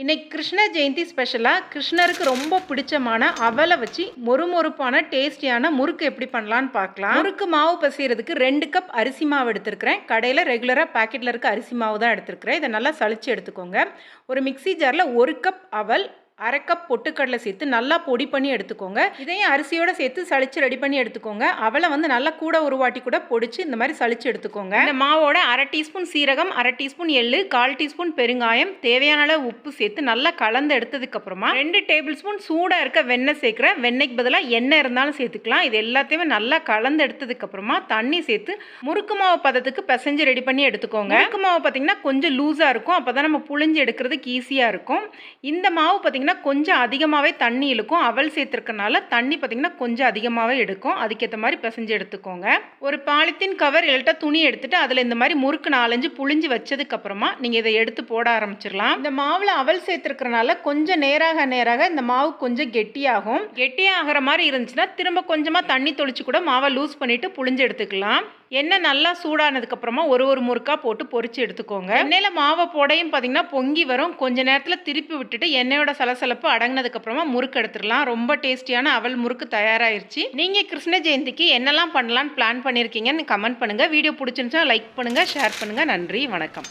இன்னைக்கு கிருஷ்ண ஜெயந்தி ஸ்பெஷலாக கிருஷ்ணருக்கு ரொம்ப பிடிச்சமான அவலை வச்சு மொறுமொறுப்பான டேஸ்டியான முறுக்கு எப்படி பண்ணலான்னு பார்க்கலாம். முறுக்கு மாவு பசிகிறதுக்கு ரெண்டு கப் அரிசி மாவு எடுத்திருக்கிறேன். கடையில் ரெகுலராக பாக்கெட்டில் இருக்க அரிசி மாவு தான் எடுத்திருக்கிறேன். இதை நல்லா சளிச்சு எடுத்துக்கோங்க. ஒரு மிக்ஸி ஜாரில் ஒரு கப் அவல் அரை கப் பொட்டுக்கடலை சேர்த்து நல்லா பொடி பண்ணி எடுத்துக்கோங்க. இதையும் அரிசியோட சேர்த்து சளிச்சு ரெடி பண்ணி எடுத்துக்கோங்க. அவளை வந்து நல்லா கூட ஒரு வாட்டி கூட பொடிச்சு இந்த மாதிரி சளிச்சு எடுத்துக்கோங்க. இந்த மாவோட அரை டீஸ்பூன் சீரகம் அரை டீஸ்பூன் எள்ளு கால் டீஸ்பூன் பெருங்காயம் தேவையான அளவு உப்பு சேர்த்து நல்லா கலந்து எடுத்ததுக்கு அப்புறமா ரெண்டு டேபிள் ஸ்பூன் சூடாக இருக்க வெண்ணெய் சேர்க்குறேன். வெண்ணெய்க்கு பதிலாக எண்ணெய் இருந்தாலும் சேர்த்துக்கலாம். இது எல்லாத்தையுமே நல்லா கலந்து எடுத்ததுக்கு அப்புறமா தண்ணி சேர்த்து முறுக்கு மாவு பதத்துக்கு பிசைஞ்சு ரெடி பண்ணி எடுத்துக்கோங்க. முறுக்கு மாவு பார்த்தீங்கன்னா கொஞ்சம் லூஸாக இருக்கும். அப்போ தான் நம்ம புழிஞ்சு எடுக்கிறதுக்கு ஈஸியாக இருக்கும். இந்த மாவு பார்த்தீங்கன்னா கொஞ்சம் அதிகமாகவே தண்ணி இழுக்கும். அவல் சேர்த்துருக்கனால தண்ணி பார்த்திங்கன்னா கொஞ்சம் அதிகமாகவே எடுக்கும். அதுக்கேற்ற மாதிரி பிசைஞ்சு எடுத்துக்கோங்க. ஒரு பாலித்தீன் கவர் இல்லட்டா துணி எடுத்துட்டு அதில் இந்த மாதிரி முறுக்கு நாலஞ்சு புழிஞ்சு வச்சதுக்கப்புறமா நீங்கள் இதை எடுத்து போட ஆரம்பிச்சிடலாம். இந்த மாவில் அவல் சேர்த்துருக்கறனால கொஞ்சம் நேராக நேராக இந்த மாவு கொஞ்சம் கெட்டியாகும். கெட்டியாகிற மாதிரி இருந்துச்சுன்னா திரும்ப கொஞ்சமாக தண்ணி தொளிச்சு கூட மாவை லூஸ் பண்ணிவிட்டு புழிஞ்சு எடுத்துக்கலாம். எண்ணெய் நல்லா சூடானதுக்கு அப்புறமா ஒரு ஒரு முறுக்கா போட்டு பொறிச்சு எடுத்துக்கோங்க. எண்ணெயில் மாவை போடையும் பார்த்தீங்கன்னா பொங்கி வரும். கொஞ்ச நேரத்தில் திருப்பி விட்டுட்டு எண்ணெயோட சலசலப்பு அடங்கினதுக்கு அப்புறமா முறுக்கு எடுத்துடலாம். ரொம்ப டேஸ்டியான அவல் முறுக்கு தயாராயிருச்சு. நீங்கள் கிருஷ்ண ஜெயந்திக்கு என்னெல்லாம் பண்ணலான்னு பிளான் பண்ணியிருக்கீங்கன்னு கமெண்ட் பண்ணுங்கள் வீடியோ பிடிச்சிருந்துச்சா லைக் பண்ணுங்கள் ஷேர் பண்ணுங்கள் நன்றி வணக்கம்.